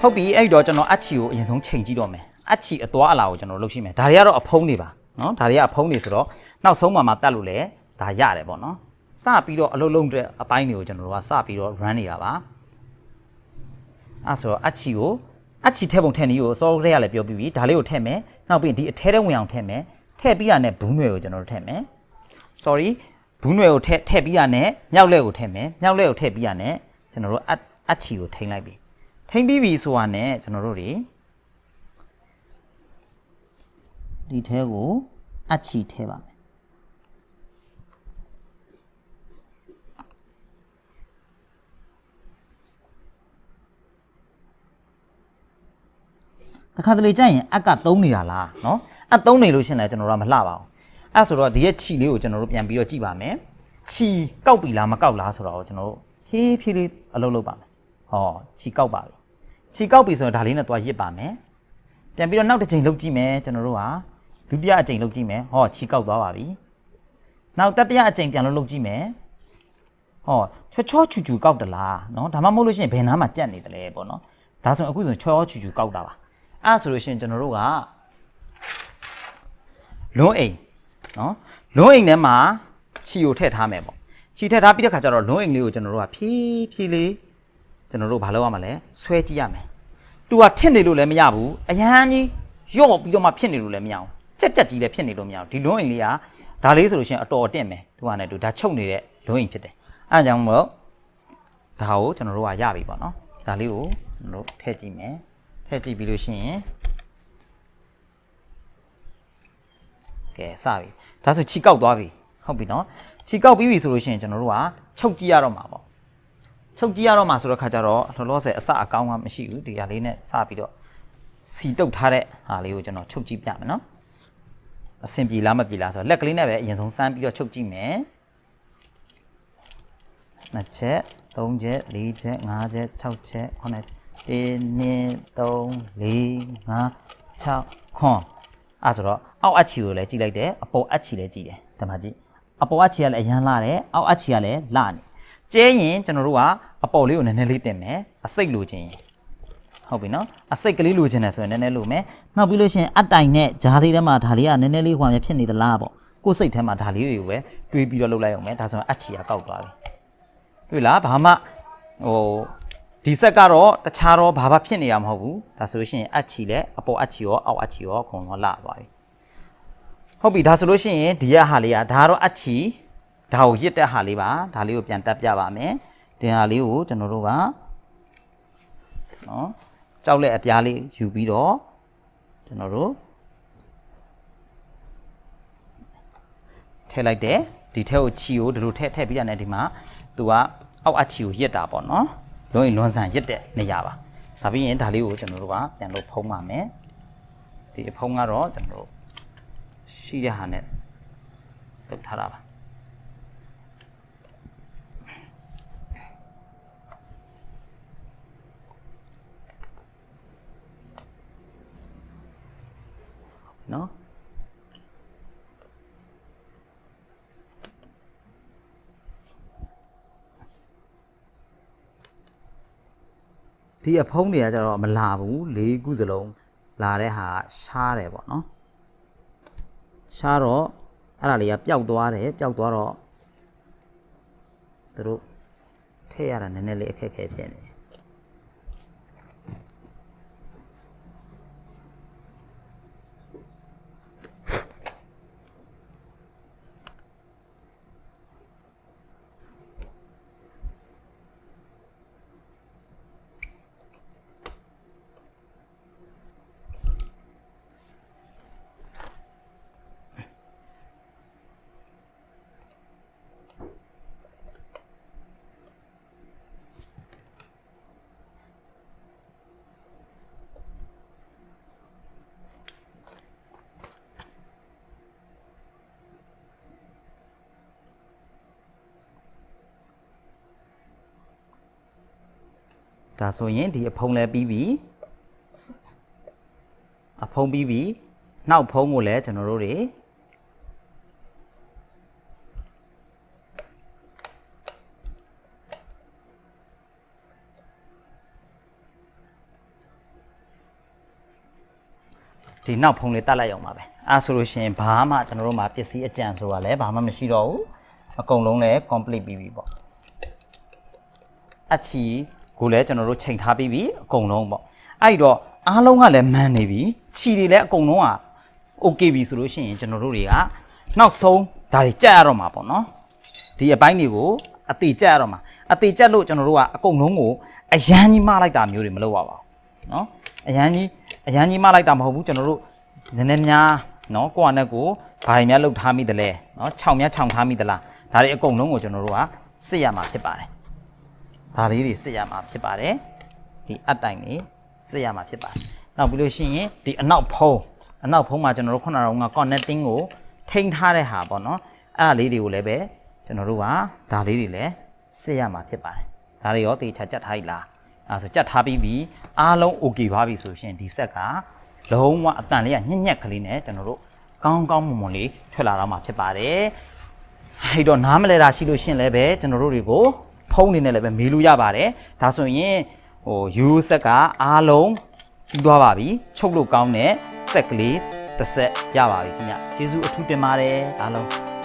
ဟုတ်ပြီအဲ့တော့ကျွန်တော်အချီကိုအရင်ဆုံးချိန်ကြည့်တော့မယ်အချီအသွားအလာကိုကျွန်တော်လုပ်ရှိမယ်ဒါတွေကတော့အဖုံးတွေပါနော်ဒါတွေကအဖုံးတွေဆိုတော့နောက်ဆုံးမှမှတတ်လို့လဲဒါရတယ်ပေါ့နော်စပြီးတော့အလုပ်လုပ်တဲ့အပိုင်းတွေကိုကျွန်တော်တို့ကစပြီးတော့ run နေတာပါအဲ့ဆိုတော့အချီကိုအချီထဲပုံထဲနည်းကိုစောရဲရလည်းပြောပြီးပြီဒါလေးကိုထည့်မယ်နောက်ပြီးဒီအထဲထဲဝင်အောင်ထည့်မယ်ထည့်ပြီးရတဲ့ဘူးနွယ်ကိုကျွန်တော်တို့ထည့်မယ် sorry ဘူးနွယ်ကိုထည့်ထည့်ပြီးရတဲ့မြောက်လက်ကိုထည့်မယ်မြောက်လက်ကိုထည့်ပြီးရတဲ့ကျွန်တော်တို့အအချီကိုထိမ့်လိုက်ပြီ ထိမ့်ပြီးပြီဆိုတာနဲ့ကျွန်တော်တို့တွေဒီထဲကိုအချီထဲပါမယ်တခါတလေကြာရင်အက်ကသုံးနေတာလားเนาะအက်သုံးနေလို့ရှရင်လည်းကျွန်တော်တို့ကမလှပါဘူးအဲ့ဆိုတော့ဒီရဲ့ခြီလေးကိုကျွန်တော်တို့ပြန်ပြီးတော့ကြည့်ပါမယ်ခြီကောက်ပြီလားမကောက်လားဆိုတော့ကျွန်တော်တို့ဖြည်းဖြည်းလေးအလုပ်လုပ်ပါမယ်ဟောခြီကောက်ပါပြီ ခြေကောက်ပြီဆိုရင်ဒါလေးနဲ့သွားရစ်ပါမယ်ပြန်ပြီးတော့နောက်တစ်ချိန်လှုပ်ကြည့်မယ်ကျွန်တော်တို့ဟာဒုတိယအချိန်လှုပ်ကြည့်မယ်ဟောခြေကောက်သွားပါပြီနောက်တတိယအချိန်ပြန်လို့လှုပ်ကြည့်မယ်ဟောချောချောချူချူကောက်တလားနော်ဒါမှမဟုတ်လို့ရှိရင်ဘယ်နားမှာကြက်နေတယ်လဲပေါ့နော်ဒါဆိုအခုဆိုချောချောချူချူကောက်တာပါအဲ့ဆိုလို့ရှိရင်ကျွန်တော်တို့ကလွန်းအိမ်နော်လွန်းအိမ်ထဲမှာခြီကိုထည့်ထားမယ်ပေါ့ခြီထည့်ထားပြီးတဲ့ခါကျတော့လွန်းအိမ်လေးကိုကျွန်တော်တို့ကဖြည်းဖြည်းလေး ကျွန်တော်တို့ဘာလုပ်ရမှာလဲဆွဲကြည့်ရမယ်။ तू ကထစ်နေလို့လည်းမရဘူး။အရန်ကြီးရော့ပြီးတော့မှဖြစ်နေလို့လည်းမရအောင်။ကြက်ကြက်ကြီးလည်းဖြစ်နေလို့မရအောင်။ဒီလွန်းအိမ်လေးကဒါလေးဆိုလို့ရှိရင်အတော်အတင့်မယ်။သူကလည်းသူဒါချုပ်နေတဲ့လွန်းအိမ်ဖြစ်တယ်။အဲအကြောင်းမို့ဒါကိုကျွန်တော်တို့ကရပြီပေါ့နော်။ဒါလေးကိုကျွန်တော်တို့ထည့်ကြည့်မယ်။ထည့်ကြည့်ပြီးလို့ရှိရင်ကဲစပြီ။ဒါဆိုခြိကောက်သွားပြီ။ဟုတ်ပြီနော်။ခြိကောက်ပြီးပြီဆိုလို့ရှိရင်ကျွန်တော်တို့ကချုပ်ကြည့်ရတော့မှာပေါ့ ချုပ်ကြည့်ရတော့မှာဆိုတော့ခါကြတော့လောလောဆယ်အစအကောင်းကမရှိဘူးဒီဟာလေးနဲ့စပြီးတော့စီတုတ်ထားတဲ့ဟာလေးကိုကျွန်တော်ချုပ်ကြည့်ပြမယ်နော်အဆင်ပြေလားမပြေလားဆိုတော့လက်ကလေးနဲ့ပဲအရင်ဆုံးစမ်းပြီးတော့ချုပ်ကြည့်မယ်နှစ်ချက်သုံးချက်လေးချက်ငါးချက်၆ချက်ခုနှစ်တစ်နှစ်သုံးလေးငါး၆ခွန်းအဲဆိုတော့အောက်အချီကိုလည်းကြည့်လိုက်တယ်အပေါ်အချီလည်းကြည့်တယ်ဒီမှာကြည့်အပေါ်အချီကလည်းအရန်လာတယ်အောက်အချီကလည်းလာနေ ကျဲရင်ကျွန်တော်တို့ကအပေါ်လေးကိုနည်းနည်းလေးတင်မယ်အစိတ်လိုချင်ရင်ဟုတ်ပြီနော်အစိတ်ကလေးလိုချင်တယ်ဆိုရင်နည်းနည်းလိုမယ်နောက်ပြီးလို့ရှိရင်အတိုင်နဲ့ဂျားလေးထဲမှာဒါလေးကနည်းနည်းလေးဟွာမြဖြစ်နေသလားပေါ့ကိုယ်စိတ်ထဲမှာဒါလေးတွေကိုပဲတွေးပြီးတော့လုပ်လိုက်အောင်မယ်ဒါဆိုရင်အချီကကောက်သွားပြီတွေ့လားဘာမှဟိုဒီဆက်ကတော့တခြားတော့ဘာမှဖြစ်နေရမဟုတ်ဘူးဒါဆိုလို့ရှိရင်အချီလည်းအပေါ်အချီရောအောက်အချီရောအကုန်လုံးလာသွားပြီဟုတ်ပြီဒါဆိုလို့ရှိရင်ဒီရဟာလေးကဒါကတော့အချီ ဒါကိုရစ်တဲ့ဟာလေးပါဒါလေးကိုပြန်တက်ပြပါမယ်ဒီဟာလေးကိုကျွန်တော်တို့ကနော်ကြောက်လက်အပြားလေးယူပြီးတော့ကျွန်တော်တို့ထည့်လိုက်တယ်ဒီထဲကိုချီကိုဒီလိုထည့်ထည့်ပြီးရတယ်ဒီမှာသူကအောက်အချီကိုရစ်တာပေါ့နော်လွန်ရင်လွန်ဆန်ရစ်တဲ့နေရာပါဒါပြီးရင်ဒါလေးကိုကျွန်တော်တို့ကပြန်လို့ဖုံးပါမယ်ဒီအဖုံးကတော့ကျွန်တော်တို့ရှိတဲ့ဟာနဲ့လုပ်ထားတာပါ နော် ဒီအဖုံးတွေကကျတော့မလာဘူး၄ခုစလုံးလာတဲ့ဟာရှားတယ်ပေါ့နော်ရှားတော့အဲ့ဒါလေးကပျောက်သွားတယ်ပျောက်သွားတော့သူတို့ထည့်ရတာနည်းနည်းလေးအခက်အခဲဖြစ်နေ ဒါဆိုရင်ဒီအဖုံးလဲပြီးပြီအဖုံးပြီးပြီနောက်ဖုံးကိုလည်းကျွန်တော်တို့တွေဒီနောက်ဖုံးလေးတတ်လိုက်အောင်ပါပဲအဲဆိုလို့ရှိရင်ဘာမှကျွန်တော်တို့မှာပစ္စည်းအကြံဆိုတာလည်းဘာမှမရှိတော့ဘူးအကုန်လုံးလည်း complete ပြီးပြီပေါ့အချီ ကိုလည်းကျွန်တော်တို့ချိန်ထားပြီးပြီအကုန်လုံးပေါ့အဲ့တော့အားလုံးကလည်းမှန်နေပြီခြီတွေလည်းအကုန်လုံးက okay ပြီဆိုလို့ရှိရင်ကျွန်တော်တို့တွေကနောက်ဆုံးဒါတွေကြက်ရတော့မှာပေါ့နော်ဒီအပိုင်းတွေကိုအသေးကြက်ရတော့မှာအသေးကြက်လို့ကျွန်တော်တို့ကအကုန်လုံးကိုအရန်ကြီးမလိုက်တာမျိုးတွေမလုပ်ရပါဘူးနော်အရန်ကြီးအရန်ကြီးမလိုက်တာမဟုတ်ဘူးကျွန်တော်တို့နည်းနည်းများနော်ကိုယ့်အနဲ့ကိုဘာတွေများလှုပ်ထားမိသလဲနော်ခြောင်များခြောင်ထားမိသလားဒါတွေအကုန်လုံးကိုကျွန်တော်တို့ကစစ်ရမှာဖြစ်ပါတယ် ဒါလေးတွေစစ်ရမှာဖြစ်ပါတယ်ဒီအတိုင်လေးစစ်ရမှာဖြစ်ပါတယ်နောက်ပြီးလို့ရှိရင်ဒီအနောက်ဖုံးအနောက်ဖုံးမှာကျွန်တော်တို့ခုနကတော့ connecting ကိုထိန်းထားတဲ့ဟာပေါ့နော်အဲ့ဒါလေးတွေကိုလည်းပဲကျွန်တော်တို့ကဒါလေးတွေလည်းစစ်ရမှာဖြစ်ပါတယ်ဒါတွေရောတေချာကြက်ထား ਈ လားအဲဆိုကြက်ထားပြီးပြီအားလုံး okay ပါပြီဆိုရှင်ဒီဆက်ကလုံးဝအတန်လေးကညက်ညက်ကလေးနဲ့ကျွန်တော်တို့ကောင်းကောင်းမွန်မွန်လေးထွက်လာတော့မှာဖြစ်ပါတယ်အဲ့တော့နားမလဲတာရှိလို့ရှရင်လည်းပဲကျွန်တော်တို့တွေကို ဖုန်းနေနဲ့လည်းပဲမေးလို့ရပါတယ်ဒါဆိုရင်ဟိုယူဆက်ကအားလုံးပြီးသွားပါပြီချုပ်လို့ကောင်းတဲ့ဆက်ကလေးတစ်ဆက်ရပါပြီခင်ဗျကျေးဇူးအထူးတင်ပါတယ်အားလုံး